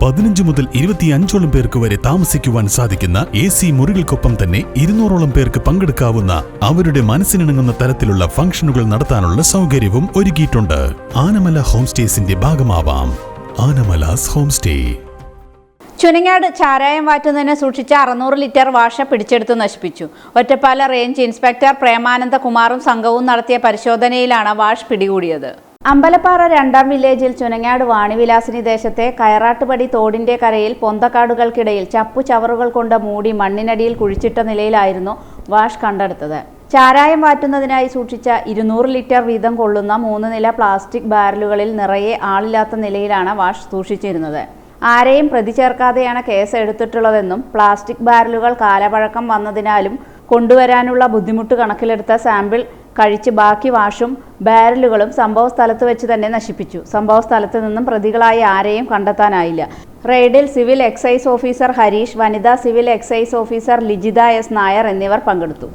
പതിനഞ്ച് മുതൽ ഇരുപത്തിയഞ്ചോളം പേർക്ക് വരെ താമസിക്കുവാൻ സാധിക്കുന്ന എ സി മുറികൾക്കൊപ്പം തന്നെ ഇരുന്നൂറോളം പേർക്ക് പങ്കെടുക്കാവുന്ന അവരുടെ മനസ്സിനിണങ്ങുന്ന തരത്തിലുള്ള ഫംഗ്ഷനുകൾ നടത്താനുള്ള സൗകര്യവും ഒരുക്കിയിട്ടുണ്ട്. ആനമല ഹോം സ്റ്റേസിന്റെ ഭാഗമാവാം. ആനമലാസ് ഹോം സ്റ്റേ ചുനങ്ങാട് ചാരായം വാറ്റുന്നതിന് സൂക്ഷിച്ച അറുന്നൂറ് ലിറ്റർ വാഷ പിടിച്ചെടുത്ത് നശിപ്പിച്ചു. ഒറ്റപ്പാല റേഞ്ച് ഇൻസ്പെക്ടർ പ്രേമാനന്ദകുമാറും സംഘവും നടത്തിയ പരിശോധനയിലാണ് വാഷ് പിടികൂടിയത്. അമ്പലപ്പാറ രണ്ടാം വില്ലേജിൽ ചുനങ്ങാട് വാണിവിലാസിനി ദേശത്തെ കയറാട്ടുപടി തോടിന്റെ കരയിൽ പൊന്തക്കാടുകൾക്കിടയിൽ ചപ്പു ചവറുകൾ കൊണ്ട് മൂടി മണ്ണിനടിയിൽ കുഴിച്ചിട്ട നിലയിലായിരുന്നു വാഷ് കണ്ടെടുത്തത്. ചാരായം വാറ്റുന്നതിനായി സൂക്ഷിച്ച ഇരുന്നൂറ് ലിറ്റർ വീതം കൊള്ളുന്ന മൂന്ന് നില പ്ലാസ്റ്റിക് ബാരലുകളിൽ നിറയെ ആളില്ലാത്ത നിലയിലാണ് വാഷ് സൂക്ഷിച്ചിരുന്നത്. ആരെയും പ്രതി ചേർക്കാതെയാണ് കേസ് എടുത്തിട്ടുള്ളതെന്നും പ്ലാസ്റ്റിക് ബാരലുകൾ കാലപഴക്കം വന്നതിനാലും കൊണ്ടുവരാനുള്ള ബുദ്ധിമുട്ട് കണക്കിലെടുത്ത സാമ്പിൾ കഴിച്ച് ബാക്കി വാഷും ബാരലുകളും സംഭവ സ്ഥലത്ത് വെച്ച് തന്നെ നശിപ്പിച്ചു. സംഭവ സ്ഥലത്ത് നിന്നും പ്രതികളായ ആരെയും കണ്ടെത്താനായില്ല. റെയ്ഡിൽ സിവിൽ എക്സൈസ് ഓഫീസർ ഹരീഷ് വനിതാ civil excise officer Lijitha S Nair എന്നിവർ പങ്കെടുത്തു.